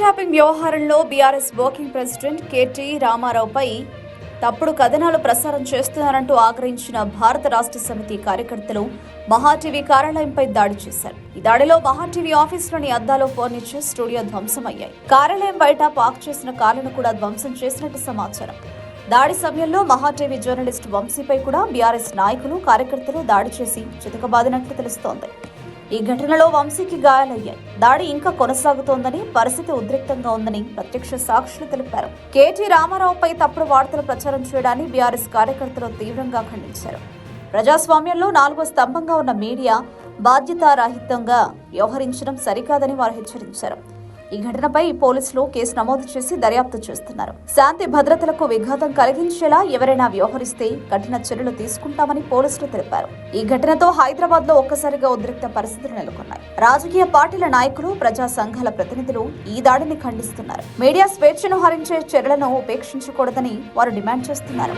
Shopping వ్యవహారంలో BRS working president KT రామారావుపై తప్పుడు కథనాలు ప్రసారం చేస్తున్నారంటూ ఆగ్రహించిన భారత రాష్ట్ర సమితి కార్యకర్తలు మహాటీవీ కార్యాలయంపై దాడి చేశారు. ఈ దాడిలో మహాటీవీ ఆఫీసులోని అద్దాలు ఫర్నిచర్ స్టూడియో ధ్వంసమయ్యాయి. కార్యాలయం బయట పార్క్ చేసిన కార్లను కూడా ధ్వంసం చేసినట్టు సమాచారం. దాడి సమయంలో మహాటీవీ జర్నలిస్ట్ వంశీపై కూడా బీఆర్ఎస్ నాయకులు కార్యకర్తలు దాడి చేసి చితకబాదినట్లు తెలుస్తోంది. ఈ ఘటనలో వంశీకి గాయాలయ్యాయి. దాడి ఇంకా కొనసాగుతోందని పరిస్థితి ఉద్రిక్తంగా ఉందని ప్రత్యక్ష సాక్షులు తెలిపారు. కేటీ రామారావుపై తప్పుడు వార్తలు ప్రచారం చేయడాన్ని బీఆర్ఎస్ కార్యకర్తలు తీవ్రంగా ఖండించారు. ప్రజాస్వామ్యంలో నాలుగో స్తంభంగా ఉన్న మీడియా బాధ్యతారాహిత్యంగా వ్యవహరించడం సరికాదని వారు హెచ్చరించారు. ఈ ఘటనపై పోలీసులు కేసు నమోదు చేసి దర్యాప్తు చేస్తున్నారు. శాంతి భద్రతలకు విఘాతం కలిగించేలా ఎవరైనా వ్యవహరిస్తే కఠిన చర్యలు తీసుకుంటామని పోలీసులు తెలిపారు. ఈ ఘటనతో హైదరాబాద్లో ఒక్కసారిగా ఉద్రిక్త పరిస్థితులు నెలకొన్నాయి. రాజకీయ పార్టీల నాయకులు ప్రజా సంఘాల ప్రతినిధులు ఈ దాడిని ఖండిస్తున్నారు. మీడియా స్వేచ్ఛను హరించే చర్యలను ఉపేక్షించకూడదని వారు డిమాండ్ చేస్తున్నారు.